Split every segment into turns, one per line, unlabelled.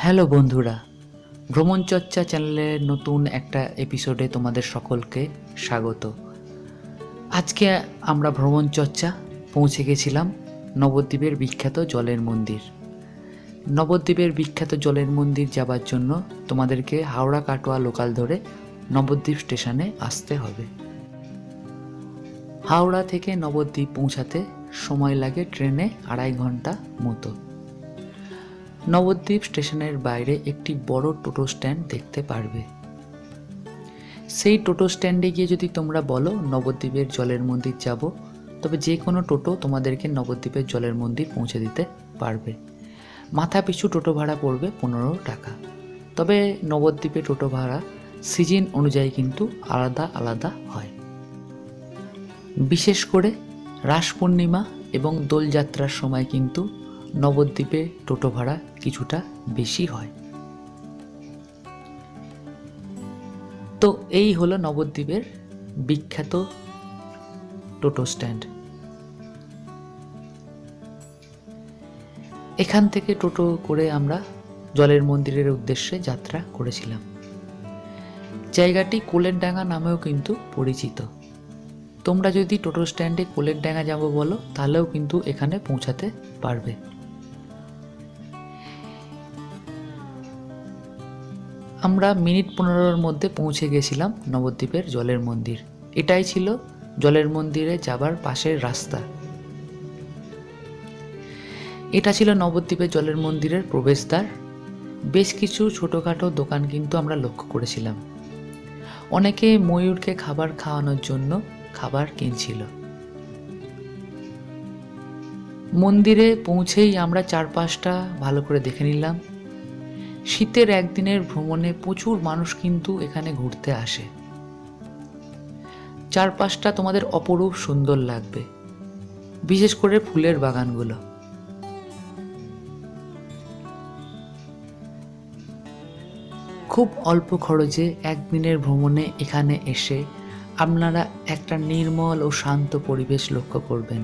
Hello বন্ধুরা, ভ্রমণ চর্চা চ্যানেলের নতুন একটা এপিসোডে তোমাদের সকলকে স্বাগত। আজকে আমরা ভ্রমণ চর্চা পৌঁছে গেছিলাম নবদ্বীপের বিখ্যাত জলের মন্দির। নবদ্বীপের বিখ্যাত জলের মন্দির যাবার জন্য তোমাদেরকে হাওড়া কাটোয়া লোকাল ধরে নবদ্বীপ স্টেশনে আসতে হবে। হাওড়া থেকে নবদ্বীপ পৌঁছাতে সময় লাগে ট্রেনে আড়াই ঘণ্টা মতো। নবদ্বীপ স্টেশনের বাইরে একটি বড় টোটো স্ট্যান্ড দেখতে পারবে। সেই টোটো স্ট্যান্ডে গিয়ে যদি তোমরা বলো, নবদ্বীপের জলের মন্দির যাব, তবে যে কোনো টোটো তোমাদেরকে নবদ্বীপের জলের মন্দির পৌঁছে দিতে পারবে। মাথা পিছু টোটো ভাড়া পড়বে পনেরো টাকা। তবে নবদ্বীপে টোটো ভাড়া সিজন অনুযায়ী কিন্তু আলাদা আলাদা হয়। বিশেষ করে রাস পূর্ণিমা এবং দোলযাত্রার সময় কিন্তু নবদ্বীপে টোটো ভাড়া কিছুটা বেশি হয়। তো এই হলো নবদ্বীপের বিখ্যাত টোটো স্ট্যান্ড। এখান থেকে টোটো করে আমরা জলের মন্দিরের উদ্দেশ্যে যাত্রা করেছিলাম। জায়গাটি কোলের ডাঙ্গা নামেও কিন্তু পরিচিত। তোমরা যদি টোটো স্ট্যান্ডে কোলের ডাঙ্গা যাব বলো, তাহলেও কিন্তু এখানে পৌঁছাতে পারবে। আমরা মিনিট পনেরোর মধ্যে পৌঁছে গেছিলাম নবদ্বীপের জলের মন্দির। এটাই ছিল জলের মন্দিরে যাবার পাশের রাস্তা। এটা ছিল নবদ্বীপের জলের মন্দিরের প্রবেশদ্বার। বেশ কিছু ছোটোখাটো দোকান কিন্তু আমরা লক্ষ্য করেছিলাম। অনেকে ময়ূরকে খাবার খাওয়ানোর জন্য খাবার কিনছিল। মন্দিরে পৌঁছেই আমরা চারপাশটা ভালো করে দেখে নিলাম। শীতের একদিনের ভ্রমণে প্রচুর মানুষ কিন্তু এখানে ঘুরতে আসে। চারপাশটা তোমাদের অপরূপ সুন্দর লাগবে, বিশেষ করে ফুলের বাগানগুলো। খুব অল্প খরচে একদিনের ভ্রমণে এখানে এসে আপনারা একটা নির্মল ও শান্ত পরিবেশ লক্ষ্য করবেন।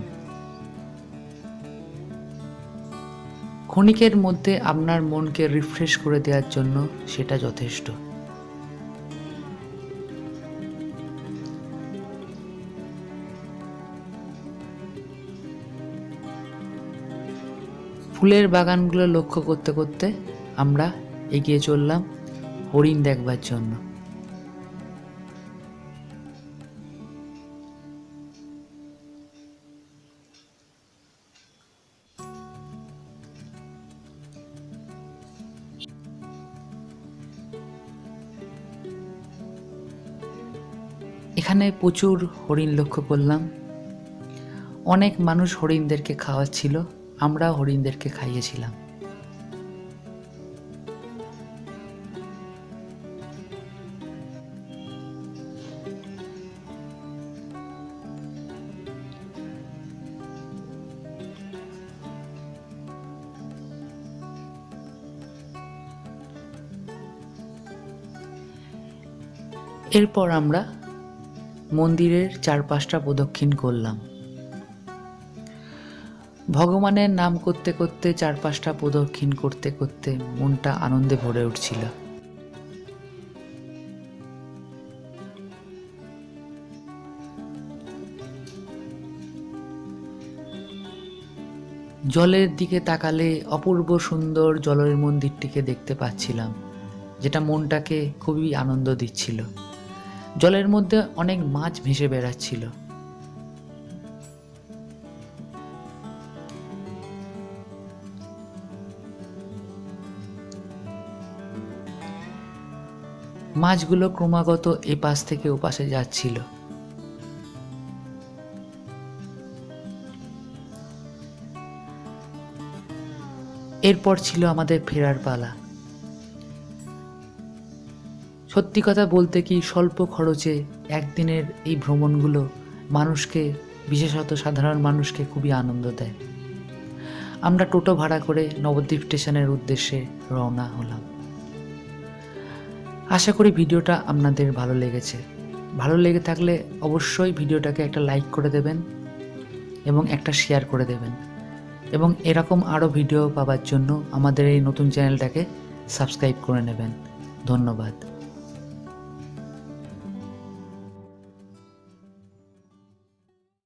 ক্ষণিকের মধ্যে আপনার মনকে রিফ্রেশ করে দেওয়ার জন্য সেটা যথেষ্ট। ফুলের বাগানগুলো লক্ষ্য করতে করতে আমরা এগিয়ে চললাম হরিণ দেখবার জন্য। এখানে প্রচুর হরিণ লক্ষ্য করলাম। অনেক মানুষ হরিণদেরকে খাওয়াচ্ছিল আমরা হরিণদেরকে খাইয়েছিলাম। এরপর আমরা মন্দিরের চারপাশটা প্রদক্ষিণ করলাম। ভগবানের নাম করতে করতে চারপাশটা প্রদক্ষিণ করতে করতে মনটা আনন্দে ভরে উঠছিল। জলের দিকে তাকালে অপূর্ব সুন্দর জলের মন্দিরটিকে দেখতে পাচ্ছিলাম, যেটা মনটাকে খুবই আনন্দ দিচ্ছিল। জলের মধ্যে অনেক মাছ ভেসে বেড়াচ্ছিল। মাছগুলো ক্রমাগত এপাশ থেকে ওপাশে যাচ্ছিল। এরপর ছিল আমাদের ফেরার পালা। সত্যি কথা বলতে কি স্বল্প খরচে একদিনের এই ভ্রমণগুলো মানুষকে, বিশেষত সাধারণ মানুষকে খুবই আনন্দ দেয়। আমরা টোটো ভাড়া করে নবদ্বীপ স্টেশনের উদ্দেশ্যে রওনা হলাম। আশা করি ভিডিওটা আপনাদের ভালো লেগেছে। ভালো লেগে থাকলে অবশ্যই ভিডিওটাকে একটা লাইক করে দেবেন এবং একটা শেয়ার করে দেবেন। এবং এরকম আরও ভিডিও পাওয়ার জন্য আমাদের এই নতুন চ্যানেলটাকে সাবস্ক্রাইব করে নেবেন। ধন্যবাদ।